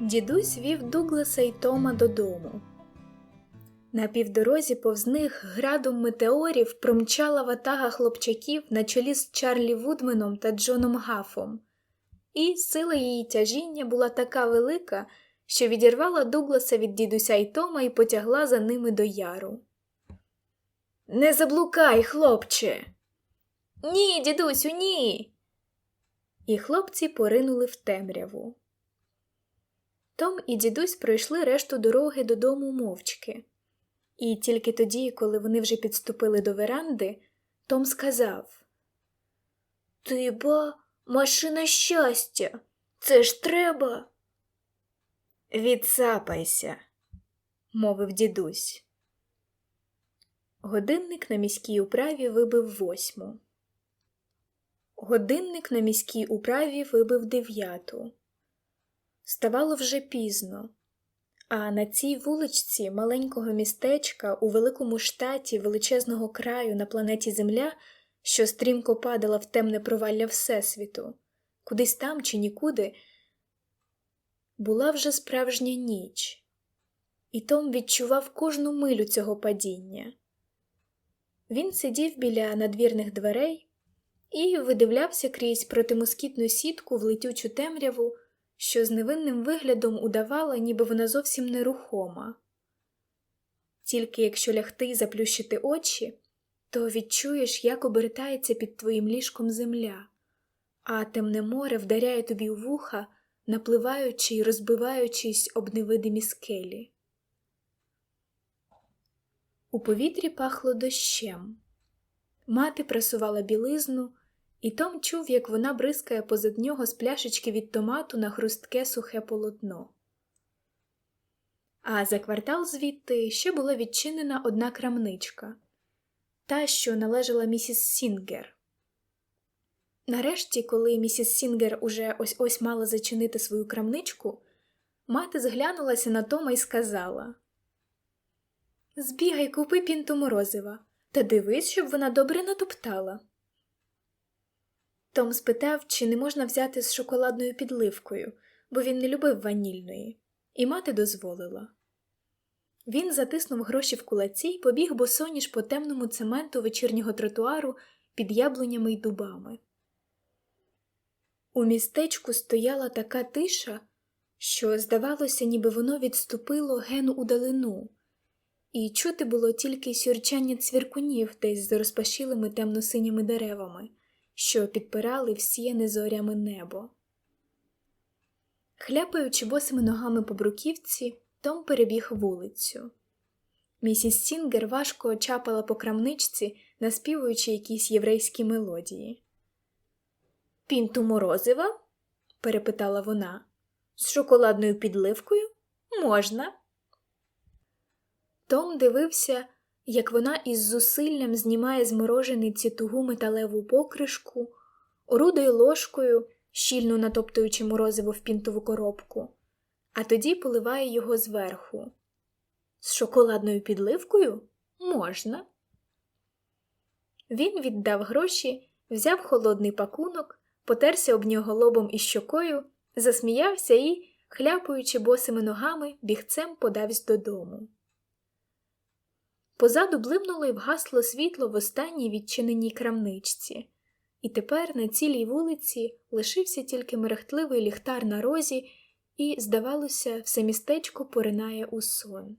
Дідусь вів Дугласа й Тома додому. На півдорозі повз них градом метеорів промчала ватага хлопчаків на чолі з Чарлі Вудменом та Джоном Гафом, і сила її тяжіння була така велика, що відірвала Дугласа від дідуся й Тома і потягла за ними до яру. Не заблукай, хлопче. Ні, дідусю, ні. І хлопці поринули в темряву. Том і дідусь пройшли решту дороги додому мовчки. І тільки тоді, коли вони вже підступили до веранди, Том сказав Ти ба, машина щастя, це ж треба. Відсапайся, мовив дідусь. Годинник на міській управі вибив восьму. Годинник на міській управі вибив дев'яту. Ставало вже пізно, а на цій вуличці маленького містечка у великому штаті величезного краю на планеті Земля, що стрімко падала в темне провалля Всесвіту, кудись там чи нікуди, була вже справжня ніч, і Том відчував кожну милю цього падіння. Він сидів біля надвірних дверей і видивлявся крізь протимоскітну сітку в летючу темряву що з невинним виглядом удавала, ніби вона зовсім нерухома. Тільки якщо лягти й заплющити очі, то відчуєш, як обертається під твоїм ліжком земля, а темне море вдаряє тобі у вуха, напливаючи й розбиваючись об невидимі скелі. У повітрі пахло дощем. Мати прасувала білизну, і Том чув, як вона бризкає позад нього з пляшечки від томату на хрустке сухе полотно. А за квартал звідти ще була відчинена одна крамничка та, що належала місіс Сінгер. Нарешті, коли місіс Сінгер уже ось ось мала зачинити свою крамничку, мати зглянулася на Тома і сказала Збігай, купи пінту морозива, та дивись, щоб вона добре натоптала. Том спитав, чи не можна взяти з шоколадною підливкою, бо він не любив ванільної, і мати дозволила. Він затиснув гроші в кулаці й побіг босоніж по темному цементу вечірнього тротуару під яблунями й дубами. У містечку стояла така тиша, що, здавалося, ніби воно відступило гену у далину, і чути було тільки сюрчання цвіркунів десь з розпашілими темно-синіми деревами що підпирали всіяне зорями небо. Хляпаючи босими ногами по бруківці, Том перебіг вулицю. Місіс Сінгер важко чапала по крамничці, наспівуючи якісь єврейські мелодії. Пінту морозива? перепитала вона. З шоколадною підливкою? Можна. Том дивився, як вона із зусиллям знімає з морожениці тугу металеву покришку, орудує ложкою, щільно натоптуючи морозиво в пінтову коробку, а тоді поливає його зверху. З шоколадною підливкою можна. Він віддав гроші, взяв холодний пакунок, потерся об нього лобом і щокою, засміявся і, хляпаючи босими ногами, бігцем подавсь додому. Позаду блимнуло і вгасло світло в останній відчиненій крамничці, і тепер на цілій вулиці лишився тільки мерехтливий ліхтар на розі, і, здавалося, все містечко поринає у сон.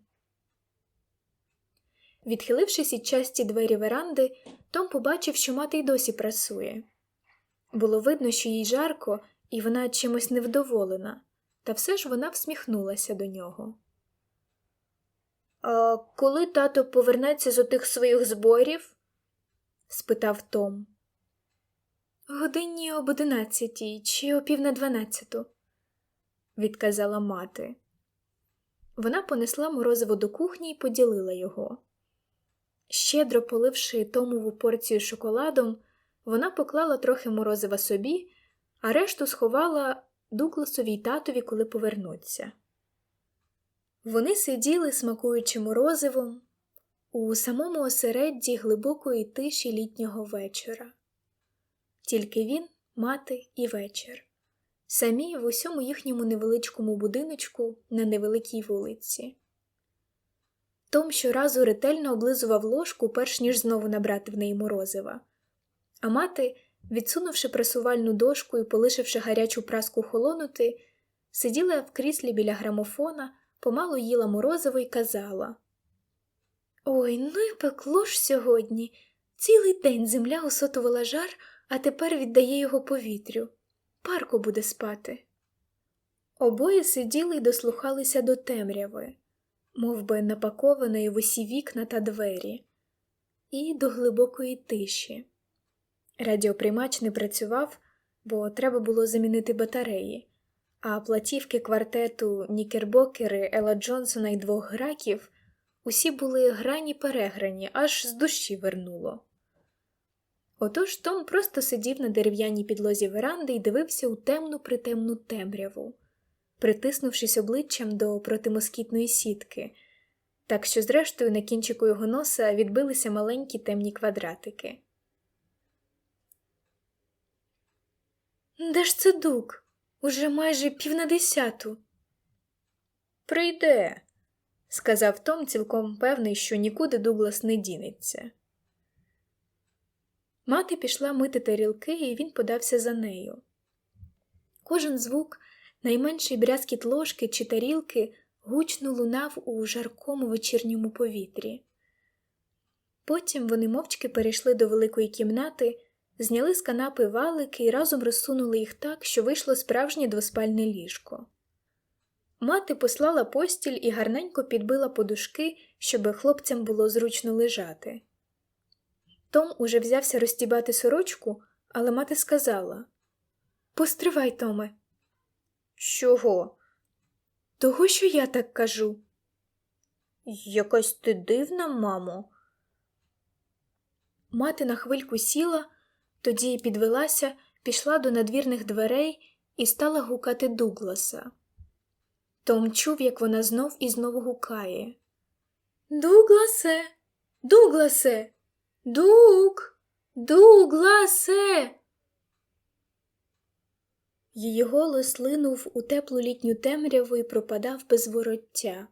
Відхилившись від часті двері веранди, Том побачив, що мати й досі працює. Було видно, що їй жарко, і вона чимось невдоволена, та все ж вона всміхнулася до нього. А коли тато повернеться з отих своїх зборів? спитав Том. Годині об одинадцятій чи о пів на дванадцяту, відказала мати. Вона понесла морозиво до кухні і поділила його. Щедро поливши Томову порцію шоколадом, вона поклала трохи морозива собі, а решту сховала Дугласовій татові, коли повернуться. Вони сиділи, смакуючи морозивом, у самому осередді глибокої тиші літнього вечора. Тільки він, мати і вечір, самі в усьому їхньому невеличкому будиночку на невеликій вулиці. Том щоразу ретельно облизував ложку, перш ніж знову набрати в неї морозива, а мати, відсунувши пресувальну дошку і полишивши гарячу праску холонути, сиділа в кріслі біля грамофона, помалу їла морозиво і казала Ой, ну і пекло ж сьогодні. Цілий день земля усотувала жар, а тепер віддає його повітрю. Парко буде спати. Обоє сиділи й дослухалися до темряви, мов би напакованої в усі вікна та двері, і до глибокої тиші. Радіоприймач не працював, бо треба було замінити батареї, а платівки квартету Нікербокери Ела Джонсона і двох граків усі були грані переграні, аж з душі вернуло. Отож Том просто сидів на дерев'яній підлозі веранди і дивився у темну притемну темряву, притиснувшись обличчям до протимоскітної сітки, так що, зрештою, на кінчику його носа відбилися маленькі темні квадратики. Де ж це дук? Уже майже пів на десяту. Прийде, сказав Том, цілком певний, що нікуди Дуглас не дінеться. Мати пішла мити тарілки, і він подався за нею. Кожен звук, найменший брязкіт ложки чи тарілки, гучно лунав у жаркому вечірньому повітрі. Потім вони мовчки перейшли до великої кімнати, зняли з канапи валики і разом розсунули їх так, що вийшло справжнє двоспальне ліжко. Мати послала постіль і гарненько підбила подушки, щоб хлопцям було зручно лежати. Том уже взявся розтібати сорочку, але мати сказала Постривай, Томе. Чого? Того, що я так кажу. Якась ти дивна, мамо. Мати на хвильку сіла, тоді підвелася, пішла до надвірних дверей і стала гукати Дугласа. Том чув, як вона знов і знову гукає. Дугласе, Дугласе, Дуг, Дугласе. Її голос линув у теплу літню темряву і пропадав без вороття.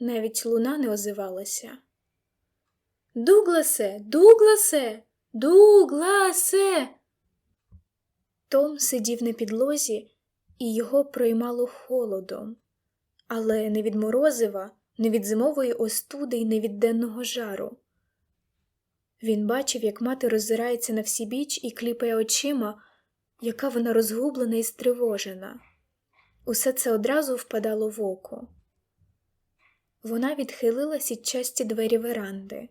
Навіть луна не озивалася. Дугласе, Дугласе, Дугласе. Том сидів на підлозі, і його проймало холодом, але не від морозива, не від зимової остуди і не від денного жару. Він бачив, як мати роззирається на всі біч і кліпає очима, яка вона розгублена і стривожена. Усе це одразу впадало в око. Вона відхилила сітчасті двері веранди,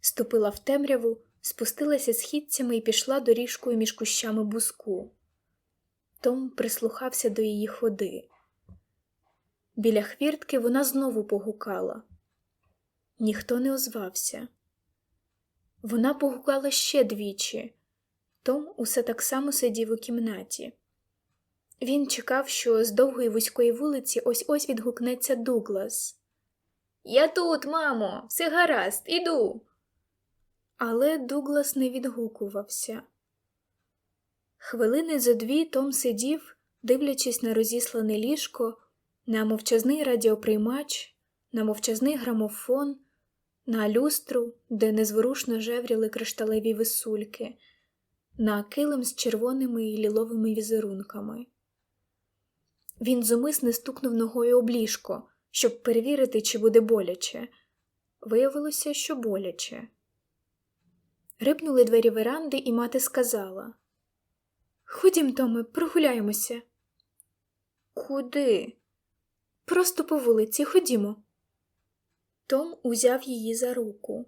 ступила в темряву, спустилася східцями і пішла доріжкою між кущами буску. Том прислухався до її ходи. Біля хвіртки вона знову погукала. Ніхто не озвався. Вона погукала ще двічі. Том усе так само сидів у кімнаті. Він чекав, що з довгої вузької вулиці ось ось відгукнеться Дуглас. Я тут, мамо, все гаразд, іду. Але Дуглас не відгукувався. Хвилини за дві Том сидів, дивлячись на розіслане ліжко, на мовчазний радіоприймач, на мовчазний грамофон, на люстру, де незворушно жевріли кришталеві висульки, на килим з червоними і ліловими візерунками. Він зумисне стукнув ногою об ліжко, щоб перевірити, чи буде боляче. Виявилося, що боляче. Рипнули двері веранди, і мати сказала Ходім, Томе, прогуляємося. Куди? Просто по вулиці, ходімо. Том узяв її за руку.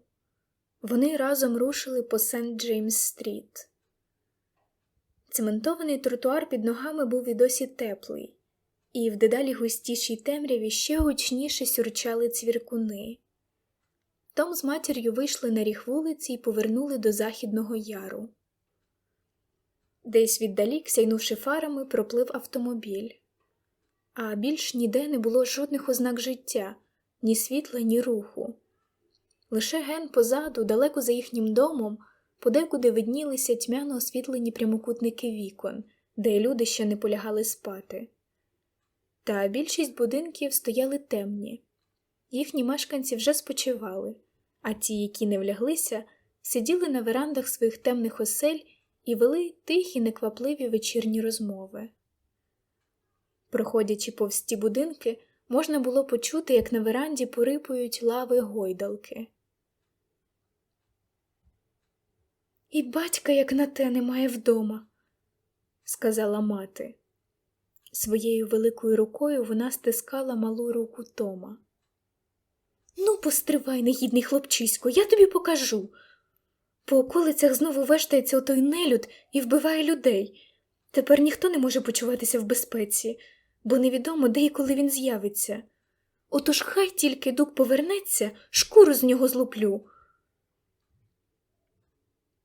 Вони разом рушили по Сент Джеймс Стріт. Цементований тротуар під ногами був і досі теплий, і в дедалі густішій темряві ще гучніше сюрчали цвіркуни. Том з матір'ю вийшли на ріг вулиці і повернули до Західного Яру. Десь віддалік, сяйнувши фарами, проплив автомобіль, а більш ніде не було жодних ознак життя ні світла, ні руху. Лише ген позаду, далеко за їхнім домом, подекуди виднілися тьмяно освітлені прямокутники вікон, де люди ще не полягали спати. Та більшість будинків стояли темні, їхні мешканці вже спочивали, а ті, які не вляглися, сиділи на верандах своїх темних осель і вели тихі, неквапливі вечірні розмови. Проходячи повз ті будинки, можна було почути, як на веранді порипують лави гойдалки. І батька, як на те, немає вдома, сказала мати. Своєю великою рукою вона стискала малу руку Тома. Ну, постривай, негідний хлопчисько, я тобі покажу. По околицях знову вештається отой нелюд і вбиває людей. Тепер ніхто не може почуватися в безпеці, бо невідомо, де і коли він з'явиться. Отож хай тільки дук повернеться, шкуру з нього злуплю.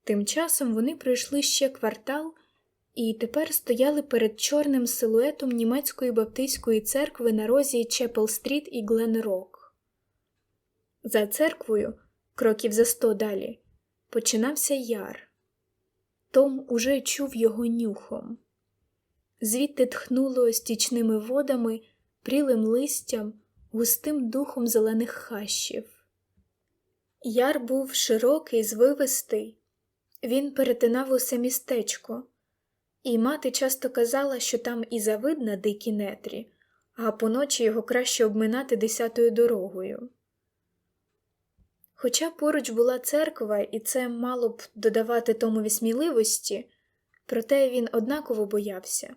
Тим часом вони пройшли ще квартал і тепер стояли перед чорним силуетом німецької баптистської церкви на розі Чепел-стріт і Глен-Рок. За церквою, кроків за сто далі, починався яр. Том уже чув його нюхом. Звідти тхнуло стічними водами, прілим листям, густим духом зелених хащів. Яр був широкий, звивистий, він перетинав усе містечко, і мати часто казала, що там і завидна дикі нетрі, а поночі його краще обминати десятою дорогою. Хоча поруч була церква, і це мало б додавати Томові сміливості, проте він однаково боявся,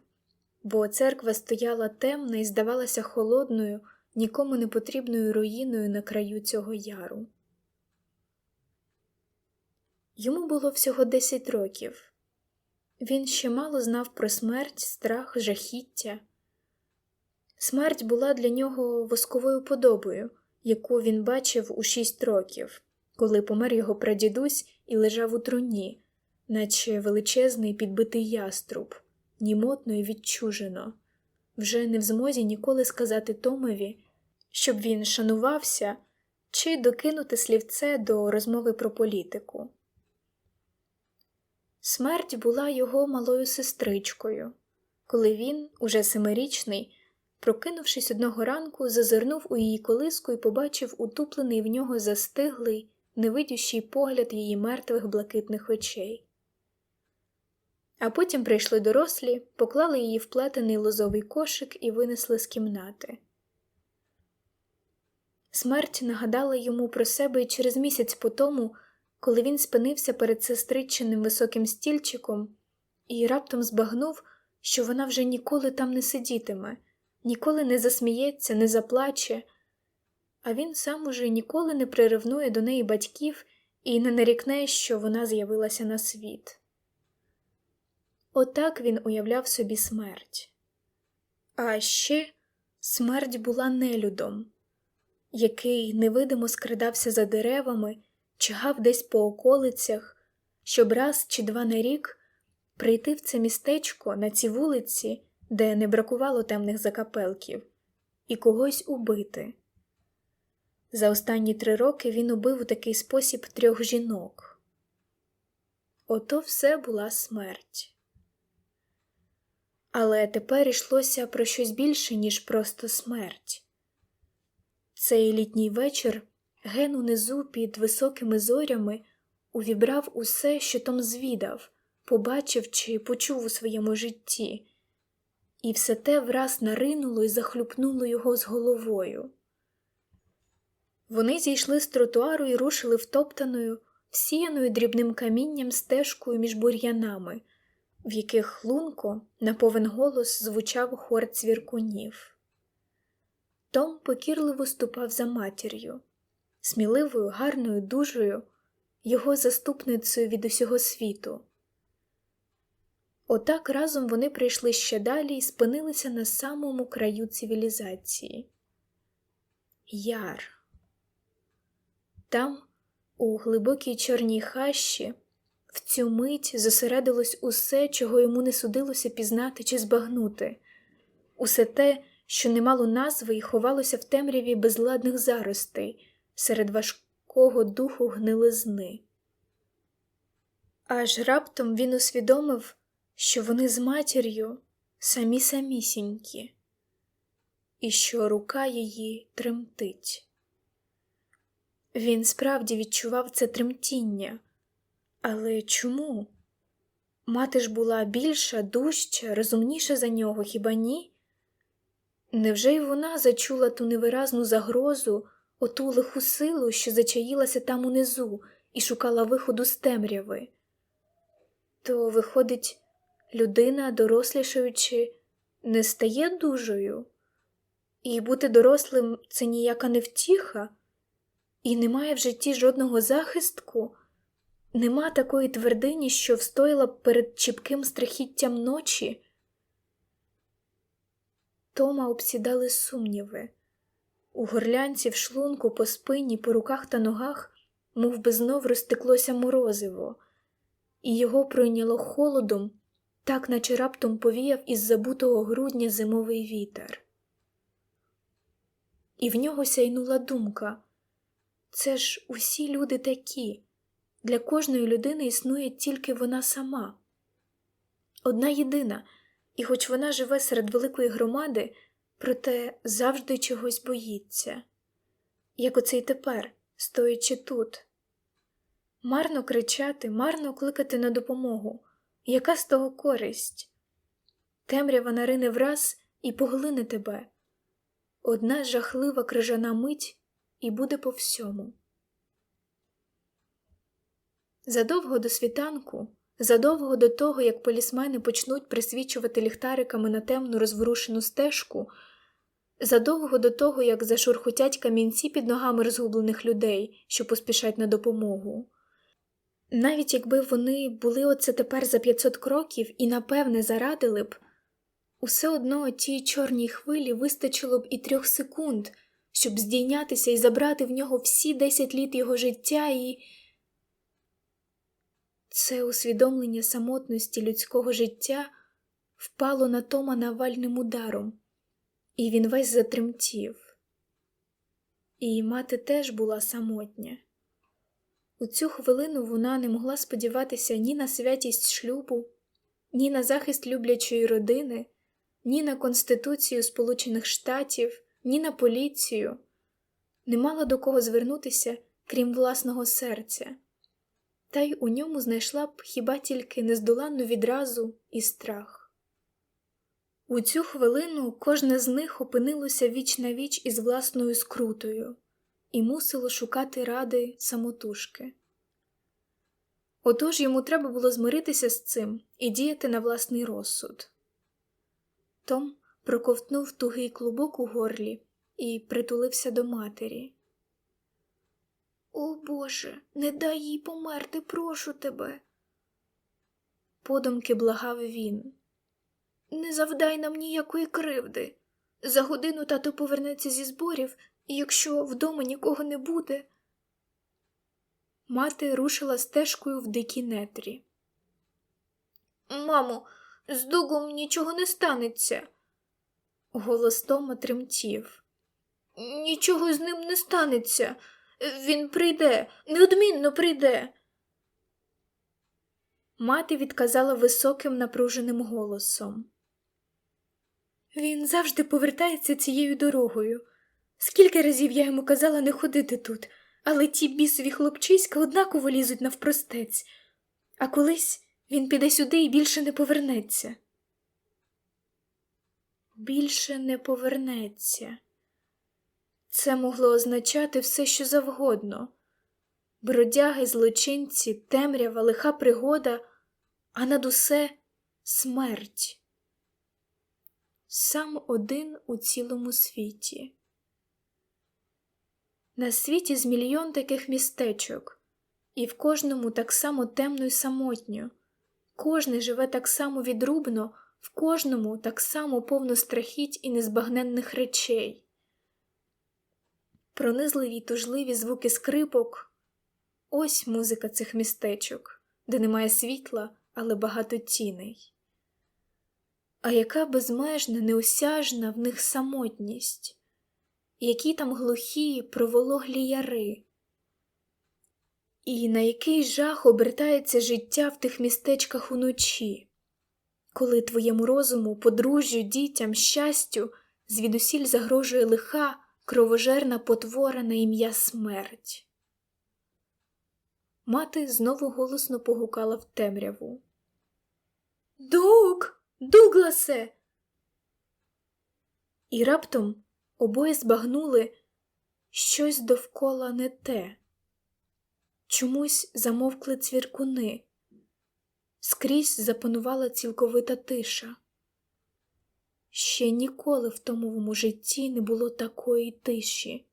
бо церква стояла темна і здавалася холодною, нікому не потрібною руїною на краю цього яру. Йому було всього десять років. Він ще мало знав про смерть, страх, жахіття. Смерть була для нього восковою подобою, яку він бачив у шість років, коли помер його прадідусь і лежав у труні, наче величезний підбитий яструб, німотно і відчужено, вже не в змозі ніколи сказати Томові, щоб він шанувався чи докинути слівце до розмови про політику. Смерть була його малою сестричкою, коли він, уже семирічний, прокинувшись одного ранку, зазирнув у її колиску і побачив утуплений в нього застиглий, невидющий погляд її мертвих блакитних очей. А потім прийшли дорослі, поклали її в плетений лозовий кошик і винесли з кімнати. Смерть нагадала йому про себе і через місяць по тому, коли він спинився перед сестричиним високим стільчиком і раптом збагнув, що вона вже ніколи там не сидітиме, ніколи не засміється, не заплаче, а він сам уже ніколи не приревнує до неї батьків і не нарікне, що вона з'явилася на світ. Отак він уявляв собі смерть. А ще смерть була нелюдом, який невидимо скрадався за деревами чигав десь по околицях, щоб раз чи два на рік прийти в це містечко на ці вулиці, де не бракувало темних закапелків, і когось убити. За останні три роки він убив у такий спосіб трьох жінок. Ото все була смерть. Але тепер йшлося про щось більше, ніж просто смерть. Цей літній вечір ген унизу під високими зорями увібрав усе, що Том звідав, побачив чи почув у своєму житті, і все те враз наринуло і захлюпнуло його з головою. Вони зійшли з тротуару і рушили втоптаною, всіяною дрібним камінням стежкою між бур'янами, в яких лунко на повен голос звучав хор цвіркунів. Том покірливо ступав за матір'ю сміливою, гарною, дужою, його заступницею від усього світу. Отак разом вони прийшли ще далі і спинилися на самому краю цивілізації. Яр. Там, у глибокій чорній хащі, в цю мить зосередилось усе, чого йому не судилося пізнати чи збагнути, усе те, що не мало назви і ховалося в темряві безладних заростей, серед важкого духу гнилизни. Аж раптом він усвідомив, що вони з матір'ю самі самісінькі, і що рука її тремтить. Він справді відчував це тремтіння, але чому? Мати ж була більша, дужча, розумніша за нього, хіба ні? Невже й вона зачула ту невиразну загрозу, оту лиху силу, що зачаїлася там унизу і шукала виходу з темряви? То, виходить, людина, дорослішаючи, не стає дужою, і бути дорослим це ніяка не втіха, і немає в житті жодного захистку, нема такої твердині, що встояла б перед чіпким страхіттям ночі. Тома обсідали сумніви. У горлянці, в шлунку, по спині, по руках та ногах, мов би знов розтеклося морозиво, і його пройняло холодом, так наче раптом повіяв із забутого грудня зимовий вітер. І в нього сяйнула думка це ж усі люди такі, для кожної людини існує тільки вона сама. Одна єдина, і хоч вона живе серед великої громади, проте завжди чогось боїться, як оце й тепер, стоячи тут. Марно кричати, марно кликати на допомогу. Яка з того користь? Темрява нарине враз і поглине тебе. Одна жахлива крижана мить і буде по всьому. Задовго до світанку, задовго до того, як полісмени почнуть присвічувати ліхтариками на темну розворушену стежку, задовго до того, як зашурхотять камінці під ногами розгублених людей, що поспішать на допомогу. Навіть якби вони були оце тепер за 500 кроків і напевне зарадили б, усе одно тій чорній хвилі вистачило б і трьох секунд, щоб здійнятися і забрати в нього всі 10 літ його життя і. Це усвідомлення самотності людського життя впало на Тома навальним ударом, і він весь затремтів. І мати теж була самотня. У цю хвилину вона не могла сподіватися ні на святість шлюбу, ні на захист люблячої родини, ні на Конституцію Сполучених Штатів, ні на поліцію, не мала до кого звернутися, крім власного серця, та й у ньому знайшла б хіба тільки нездоланну відразу і страх. У цю хвилину кожне з них опинилося віч на віч із власною скрутою і мусило шукати ради самотужки. Отож йому треба було змиритися з цим і діяти на власний розсуд. Том проковтнув тугий клубок у горлі і притулився до матері. О Боже, не дай їй померти, прошу тебе. Подумки благав він. Не завдай нам ніякої кривди. За годину тато повернеться зі зборів, і якщо вдома нікого не буде. Мати рушила стежкою в дикій нетрі. Мамо, з дугом нічого не станеться. Голос Тома тремтів. Нічого з ним не станеться. Він прийде, неодмінно прийде. Мати відказала високим напруженим голосом. Він завжди повертається цією дорогою. Скільки разів я йому казала не ходити тут, але ті бісові хлопчиська однаково лізуть навпростець, а колись він піде сюди і більше не повернеться. Більше не повернеться. Це могло означати все, що завгодно бродяги, злочинці, темрява, лиха пригода, а над усе смерть. Сам один у цілому світі. На світі з мільйон таких містечок, і в кожному так само темно й самотньо, кожний живе так само відрубно, в кожному так само повно страхіть і незбагненних речей. Пронизливі й тужливі звуки скрипок ось музика цих містечок, де немає світла, але багато тіней. А яка безмежна, неосяжна в них самотність, які там глухі, провологлі яри, і на який жах обертається життя в тих містечках уночі. коли твоєму розуму, подружжю, дітям, щастю звідусіль загрожує лиха, кровожерна потвора на ім'я смерть. Мати знову голосно погукала в темряву. Дук, Дугласе. І раптом обоє збагнули щось довкола не те. Чомусь замовкли цвіркуни, скрізь запанувала цілковита тиша. Ще ніколи в томовому житті не було такої тиші,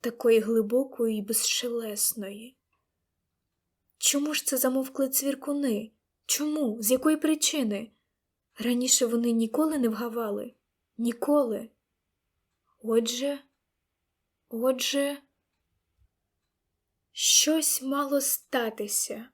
такої глибокої і безшелесної. Чому ж це замовкли цвіркуни? Чому? З якої причини? Раніше вони ніколи не вгавали? Ніколи. Отже, отже, щось мало статися.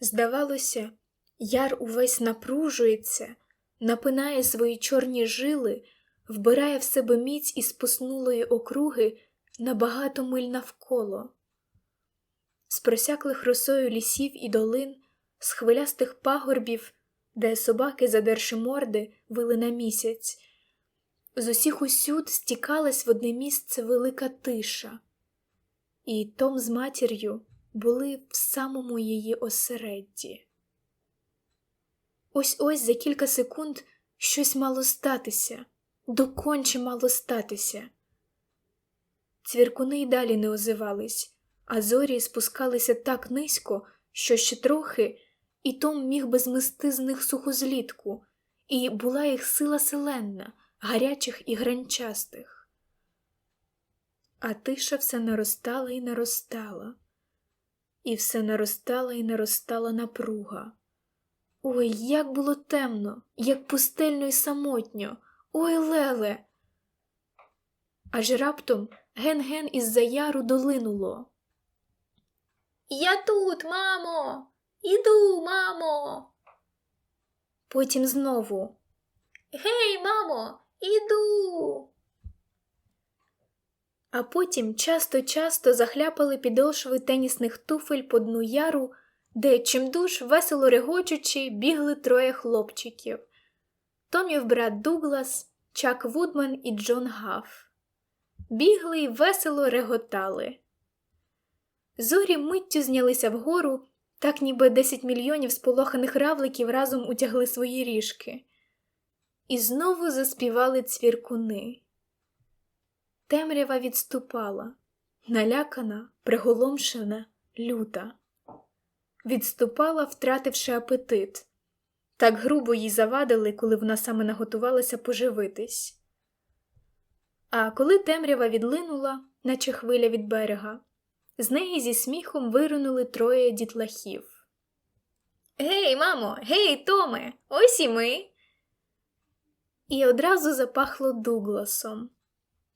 Здавалося, яр увесь напружується, напинає свої чорні жили, вбирає в себе міць із поснулої округи на багато миль навколо. З просяклих росою лісів і долин, з хвилястих пагорбів, де собаки, задерши морди, вили на місяць. З усіх усюд стікалась в одне місце велика тиша, і Том з матір'ю були в самому її осередді. Ось ось за кілька секунд щось мало статися, доконче мало статися. Цвіркуни й далі не озивались, а зорі спускалися так низько, що ще трохи, і Том міг би змести з них суху злітку, і була їх сила селенна, гарячих і гранчастих. А тиша все наростала і наростала, і все наростала і наростала напруга. Ой, як було темно, як пустельно і самотньо, ой леле. Аж раптом ген-ген із за яру долинуло. Я тут, мамо, іду, мамо. Потім знову. Гей, мамо, іду. А потім часто-часто захляпали підошви тенісних туфель по дну яру, де чимдуж, весело регочучи, бігли троє хлопчиків Томів брат Дуглас, Чак Вудман і Джон Гаф. Бігли й весело реготали. Зорі миттю знялися вгору, так ніби десять мільйонів сполоханих равликів разом утягли свої ріжки. І знову заспівали цвіркуни. Темрява відступала, налякана, приголомшена, люта. Відступала, втративши апетит. Так грубо їй завадили, коли вона саме наготувалася поживитись. А коли темрява відлинула, наче хвиля від берега, з неї зі сміхом виринули троє дітлахів. Гей, мамо, гей, Томе, ось і ми. І одразу запахло Дугласом.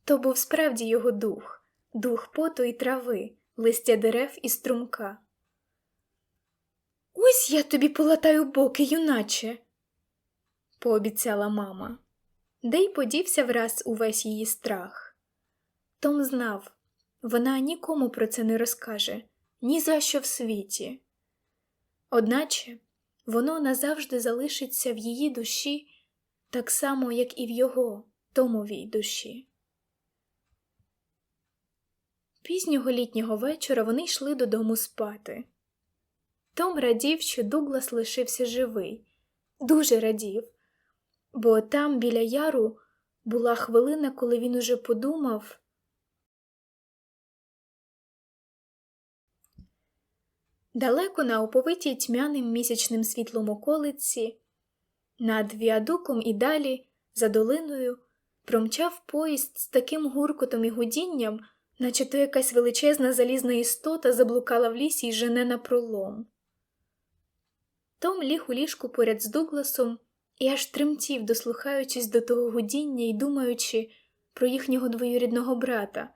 То був справді його дух, дух поту і трави, листя дерев і струмка. Ось я тобі полатаю боки, юначе, пообіцяла мама, де й подівся враз увесь її страх. Том знав, вона нікому про це не розкаже, ні за що в світі. Одначе воно назавжди залишиться в її душі так само, як і в його Томовій душі. Пізнього літнього вечора вони йшли додому спати. Том радів, що Дуглас лишився живий, дуже радів, бо там, біля яру, була хвилина, коли він уже подумав. Далеко на оповитій тьмяним місячним світлом околиці, над віадуком і далі, за долиною, промчав поїзд з таким гуркотом і гудінням, наче то якась величезна залізна істота заблукала в лісі і жене на пролом. Том ліг у ліжку поряд з Дугласом і аж тремтів, дослухаючись до того гудіння і думаючи про їхнього двоюрідного брата,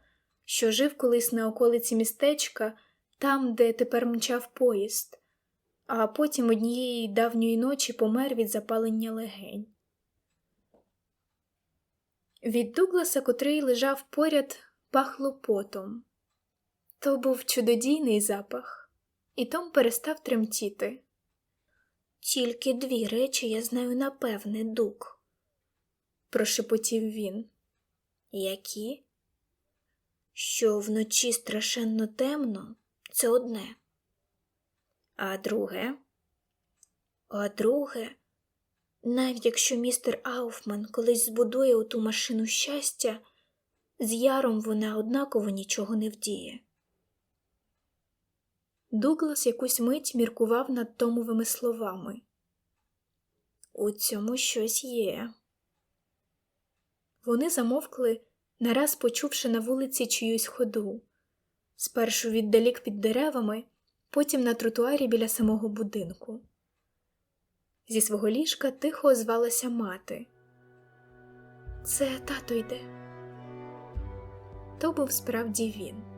що жив колись на околиці містечка, там, де тепер мчав поїзд, а потім однієї давньої ночі помер від запалення легень. Від Дугласа, котрий лежав поряд, пахло потом. То був чудодійний запах, і Том перестав тремтіти. Тільки дві речі я знаю напевне, дук, прошепотів він. Які? Що вночі страшенно темно, це одне. А друге? А друге, навіть якщо містер Ауфман колись збудує оту машину щастя, з яром вона однаково нічого не вдіє. Дуглас якусь мить міркував над Томовими словами. У цьому щось є. Вони замовкли, нараз почувши на вулиці чиюсь ходу, спершу віддалік під деревами, потім на тротуарі біля самого будинку. Зі свого ліжка тихо озвалася мати. Це тато йде. То був справді він.